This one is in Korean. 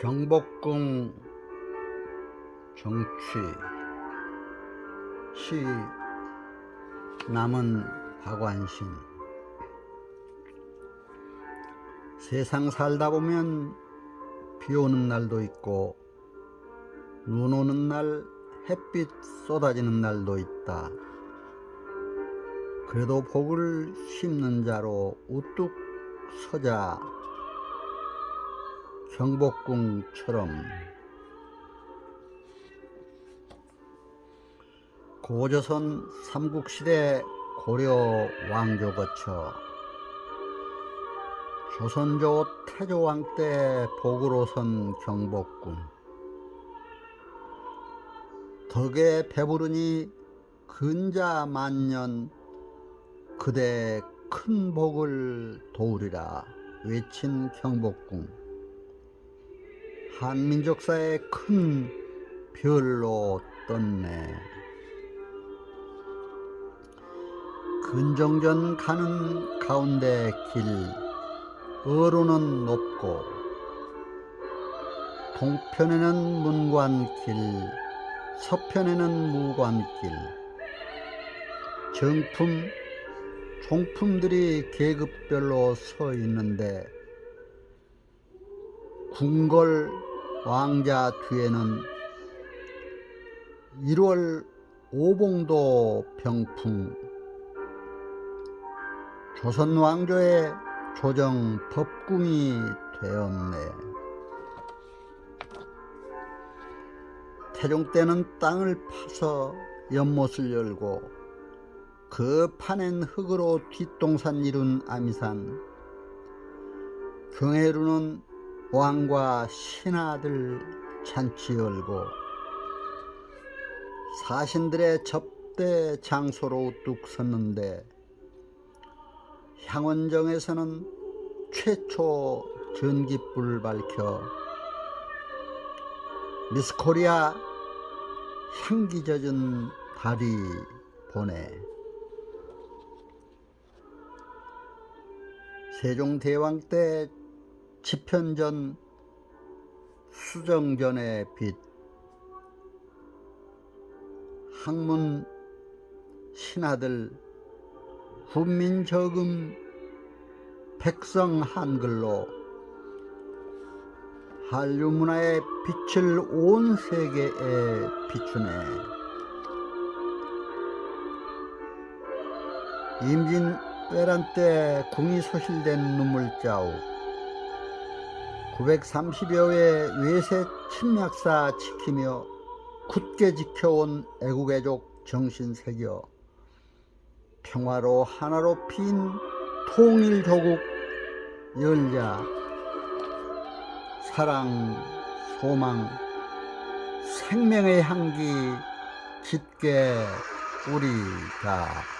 경복궁 정취 시 남은 박완신 세상 살다 보면 비 오는 날도 있고 눈 오는 날 햇빛 쏟아지는 날도 있다. 그래도 복을 심는 자로 우뚝 서자 경복궁처럼 고조선 삼국시대 고려 왕조 거쳐 조선조 태조왕 때 복으로 선 경복궁. 덕에 배부르니 근자 만년 그대 큰 복을 도우리라 외친 경복궁 한민족사의 큰 별로 떴네. 근정전 가는 가운데 길 어로는 높고 동편에는 문관길 서편에는 무관길. 정품 종품들이 계급별로 서 있는데 궁궐 왕자 뒤에는 1월 오봉도 병풍 조선 왕조의 조정 법궁이 되었네. 태종 때는 땅을 파서 연못을 열고 그 파낸 흙으로 뒷동산 이룬 아미산 경해루는 왕과 신하들 잔치 열고 사신들의 접대 장소로 우뚝 섰는데 향원정에서는 최초 전기불 밝혀 미스코리아 향기 젖은 달이 보내 세종대왕 때 지편전 수정전의 빛 학문 신하들 훈민저금 백성 한글로 한류 문화의 빛을 온 세계에 비추네. 임진왜란 때 궁이 소실된 눈물자국 930여 회 외세 침략사 지키며 굳게 지켜온 애국애족 정신 새겨 평화로 하나로 핀 통일조국 열자 사랑 소망 생명의 향기 짙게 우리가